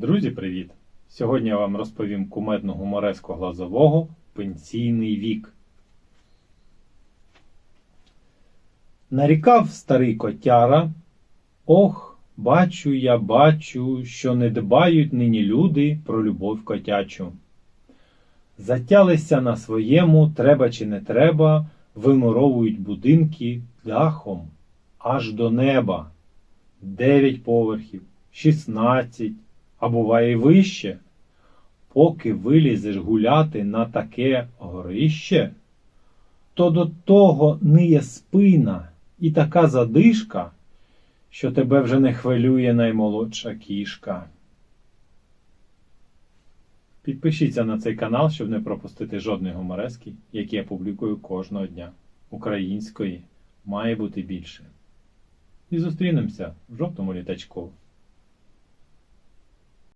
Друзі, привіт! Сьогодні я вам розповім кумедну гумореску глазового Пенсійний вік. Нарікав старий котяра. Ох, бачу я, бачу, що не дбають нині люди про любов котячу. Затялися на своєму, треба чи не треба, вимуровують будинки дахом аж до неба. Дев'ять поверхів, шістнадцять, а буває й вище. Поки вилізеш гуляти на таке горище, то до того ниє спина і така задишка, що тебе вже не хвилює наймолодша кішка. Підпишіться на цей канал, щоб не пропустити жодної гуморески, які я публікую кожного дня. Української має бути більше. І зустрінемося в жовтому літачку.